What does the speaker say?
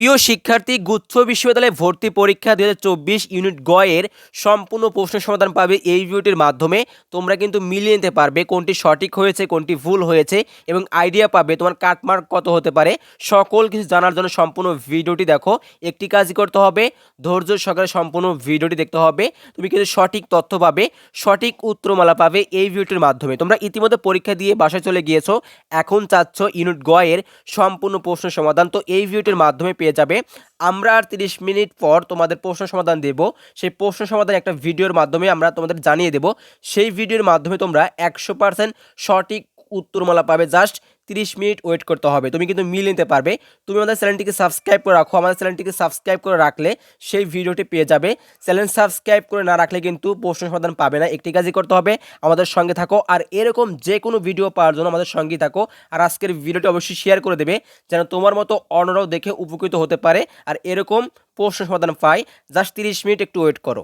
প্রিয় শিক্ষার্থী, গুচ্ছ বিশ্ববিদ্যালয়ে ভর্তি পরীক্ষা দুই হাজার চব্বিশ ইউনিট গয়ের সম্পূর্ণ প্রশ্ন সমাধান পাবে এই ভিডিওটির মাধ্যমে। তোমরা কিন্তু মিলিয়ে নিতে পারবে কোনটি সঠিক হয়েছে, কোনটি ভুল হয়েছে এবং আইডিয়া পাবে তোমার কাটমার্ক কত হতে পারে। সকল কিছু জানার জন্য সম্পূর্ণ ভিডিওটি দেখো। একটি কাজই করতে হবে, ধৈর্য সকালে সম্পূর্ণ ভিডিওটি দেখতে হবে। তুমি কিন্তু সঠিক তথ্য পাবে, সঠিক উত্তরমালা পাবে এই ভিডিওটির মাধ্যমে। তোমরা ইতিমধ্যে পরীক্ষা দিয়ে বাসায় চলে গিয়েছো, এখন চাচ্ছ ইউনিট গয়ের সম্পূর্ণ প্রশ্ন সমাধান। তো এই ভিডিওটির মাধ্যমে পেয়ে যাবে। আমরা আর তিরিশ মিনিট পর তোমাদের প্রশ্ন সমাধান দেব। সেই প্রশ্ন সমাধান একটা ভিডিওর মাধ্যমে আমরা তোমাদের জানিয়ে দেব। সেই ভিডিওর মাধ্যমে তোমরা একশো পার্সেন্ট সঠিক উত্তরমালা পাবে জাস্ট তিরিশ মিনিট ওয়েট করতে হবে। তুমি কিন্তু মিল নিতে পারবে। তুমি আমাদের চ্যানেলটিকে সাবস্ক্রাইব করে রাখো। আমাদের চ্যানেলটিকে সাবস্ক্রাইব করে রাখলে সেই ভিডিওটি পেয়ে যাবে। চ্যানেল সাবস্ক্রাইব করে না রাখলে কিন্তু প্রশ্ন সমাধান পাবে না। একটি কাজই করতে হবে, আমাদের সঙ্গে থাকো। আর এরকম যে কোনো ভিডিও পাওয়ার জন্য আমাদের সঙ্গেই থাকো। আর আজকের ভিডিওটি অবশ্যই শেয়ার করে দেবে, যেন তোমার মতো অন্যরাও দেখে উপকৃত হতে পারে। আর এরকম প্রশ্ন সমাধান পাই জাস্ট তিরিশ মিনিট একটু ওয়েট করো।